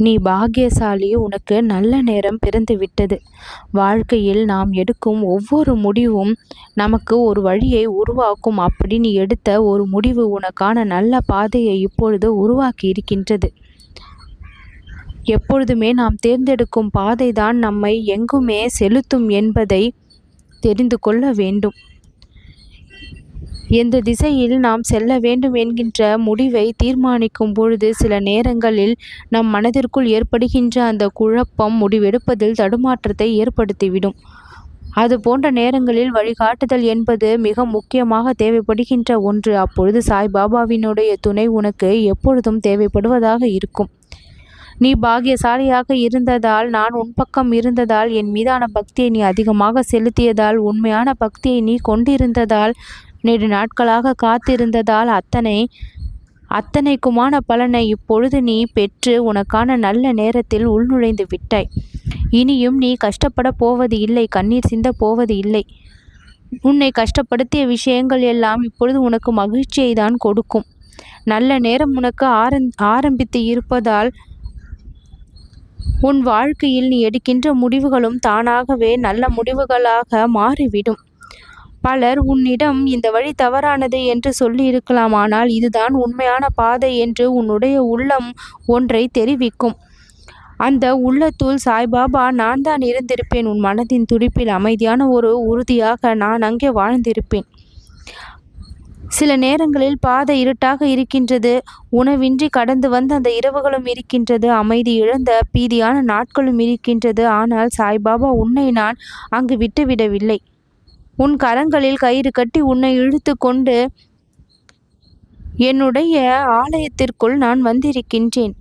நீ பாக்கியசாலி உனக்கு நல்ல நேரம் பிறந்து விட்டது. வாழ்க்கையில் நாம் எடுக்கும் ஒவ்வொரு முடிவும் நமக்கு ஒரு வழியை உருவாக்கும். அப்படி நீ எடுத்த ஒரு முடிவு உனக்கான நல்ல பாதையை இப்பொழுது உருவாக்கி இருக்கின்றது. எப்பொழுதுமே நாம் தேர்ந்தெடுக்கும் பாதைதான் நம்மை எங்குமே செலுத்தும் என்பதை தெரிந்து கொள்ள வேண்டும். எந்த திசையில் நாம் செல்ல வேண்டும் என்கின்ற முடிவை தீர்மானிக்கும் பொழுது சில நேரங்களில் நம் மனதிற்குள் ஏற்படுகின்ற அந்த குழப்பம் முடிவெடுப்பதில் தடுமாற்றத்தை ஏற்படுத்திவிடும். அது போன்ற நேரங்களில் வழிகாட்டுதல் என்பது மிக முக்கியமாக தேவைப்படுகின்ற ஒன்று. அப்பொழுது சாய்பாபாவினுடைய துணை உனக்கு எப்பொழுதும் தேவைப்படுவதாக இருக்கும். நீ பாகியசாலியாக இருந்ததால் நான் உன் பக்கம் இருந்ததால் என் மீதான பக்தியை நீ அதிகமாக செலுத்தியதால் உண்மையான பக்தியை நீ கொண்டிருந்ததால் நெடு நாட்களாக காத்திருந்ததால் அத்தனை அத்தனைக்குமான பலனை இப்பொழுது நீ பெற்று உனக்கான நல்ல நேரத்தில் உள்நுழைந்து விட்டாய். இனியும் நீ கஷ்டப்பட போவது இல்லை கண்ணீர் சிந்த போவது இல்லை. உன்னை கஷ்டப்படுத்திய விஷயங்கள் எல்லாம் இப்பொழுது உனக்கு மகிழ்ச்சியை தான் கொடுக்கும். நல்ல நேரம் உனக்கு ஆரம் ஆரம்பித்து இருப்பதால் உன் வாழ்க்கையில் நீ எடுக்கின்ற முடிவுகளும் தானாகவே நல்ல முடிவுகளாக மாறிவிடும். பலர் உன்னிடம் இந்த வழி தவறானது என்று சொல்லி இருக்கலாம் ஆனால் இதுதான் உண்மையான பாதை என்று உன்னுடைய உள்ளம் ஒன்றை தெரிவிக்கும். அந்த உள்ளத்துள் சாய்பாபா நான் தான் இருந்திருப்பேன். உன் மனதின் துடிப்பில் அமைதியான ஒரு உறுதியாக நான் அங்கே வாழ்ந்திருப்பேன். சில நேரங்களில் பாதை இருட்டாக இருக்கின்றது. உணவின்றி கடந்து வந்த அந்த இரவுகளும் இருக்கின்றது. அமைதி இழந்த பீதியான நாட்களும் இருக்கின்றது. ஆனால் சாய்பாபா உன்னை நான் அங்கு விட்டுவிடவில்லை. உன் கரங்களில் கயிறு கட்டி உன்னை இழுத்து கொண்டு என்னுடைய ஆலயத்திற்குள் நான் வந்திருக்கின்றேன்.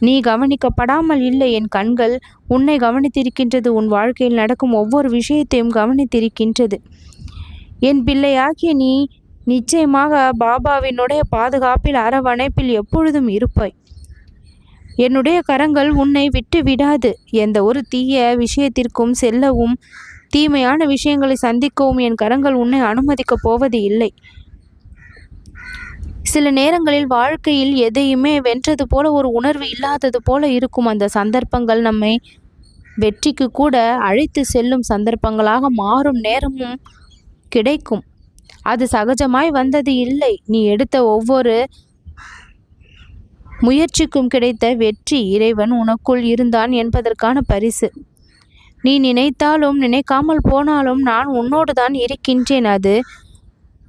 நீ கவனிக்கப்படாமல் இல்லை என் கண்கள் உன்னை கவனித்திருக்கின்றது. உன் வாழ்க்கையில் நடக்கும் ஒவ்வொரு விஷயத்தையும் கவனித்திருக்கின்றது. என் பிள்ளையாகிய நீ நிச்சயமாக பாபாவினுடைய பாதுகாப்பில் அரவணைப்பில் எப்பொழுதும் இருப்பாய். என்னுடைய கரங்கள் உன்னை விட்டு விடாது. எந்த ஒரு தீய விஷயத்திற்கும் செல்லவும் தீமையான விஷயங்களை சந்திக்கவும் என் கரங்கள் உன்னை அனுமதிக்கப் போவது இல்லை. சில நேரங்களில் வாழ்க்கையில் எதையுமே வென்றது போல ஒரு உணர்வு இல்லாதது போல இருக்கும் அந்த சந்தர்ப்பங்கள் நம்மை வெற்றிக்கு கூட அழைத்து செல்லும் சந்தர்ப்பங்களாக மாறும் நேரமும் கிடைக்கும். அது சகஜமாய் வந்தது இல்லை. நீ எடுத்த ஒவ்வொரு முயற்சிக்கும் கிடைத்த வெற்றி இறைவன் உனக்குள் இருந்தான் என்பதற்கான பரிசு. நீ நினைத்தாலும் நினைக்காமல் போனாலும் நான் உன்னோடு தான் இருக்கின்றேன் அது.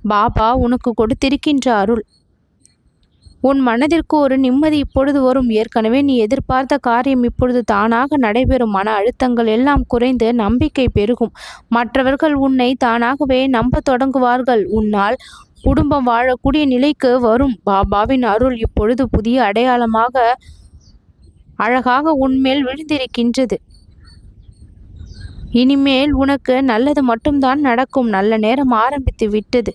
பாபா உனக்கு கொடுத்திருக்கின்ற அருள். உன் மனதிற்கு ஒரு நிம்மதி இப்பொழுது வரும். ஏற்கனவே நீ எதிர்பார்த்த காரியம் இப்பொழுது தானாக நடைபெறும். மன அழுத்தங்கள் எல்லாம் குறைந்து நம்பிக்கை பெருகும். மற்றவர்கள் உன்னை தானாகவே நம்ப தொடங்குவார்கள். உன்னால் குடும்பம் வாழக்கூடிய நிலைக்கு வரும். பாபாவின் அருள் இப்பொழுது புதிய அடையாளமாக அழகாக உன்மேல் விழுந்திருக்கின்றது. இனிமேல் உனக்கு நல்லது மட்டும்தான் நடக்கும். நல்ல நேரம் ஆரம்பித்து விட்டது.